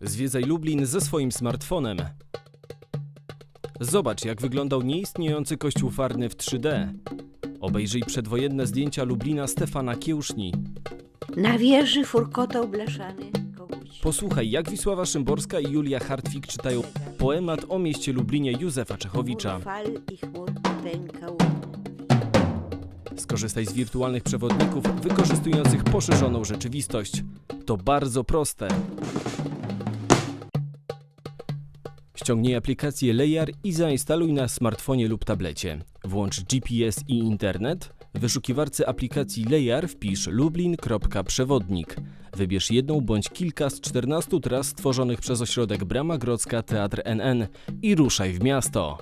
Zwiedzaj Lublin ze swoim smartfonem. Zobacz, jak wyglądał nieistniejący kościół farny w 3D. Obejrzyj przedwojenne zdjęcia Lublina Stefana Kiełszni. Na wieży furkotał blaszany koguć. Posłuchaj, jak Wisława Szymborska i Julia Hartwig czytają poemat o mieście Lublinie Józefa Czechowicza. Fal i chmur pękał. Skorzystaj z wirtualnych przewodników wykorzystujących poszerzoną rzeczywistość. To bardzo proste. Ściągnij aplikację Layar i zainstaluj na smartfonie lub tablecie. Włącz GPS i internet. W wyszukiwarce aplikacji Layar wpisz lublin.przewodnik. Wybierz jedną bądź kilka z 14 tras stworzonych przez ośrodek Brama Grodzka Teatr NN i ruszaj w miasto.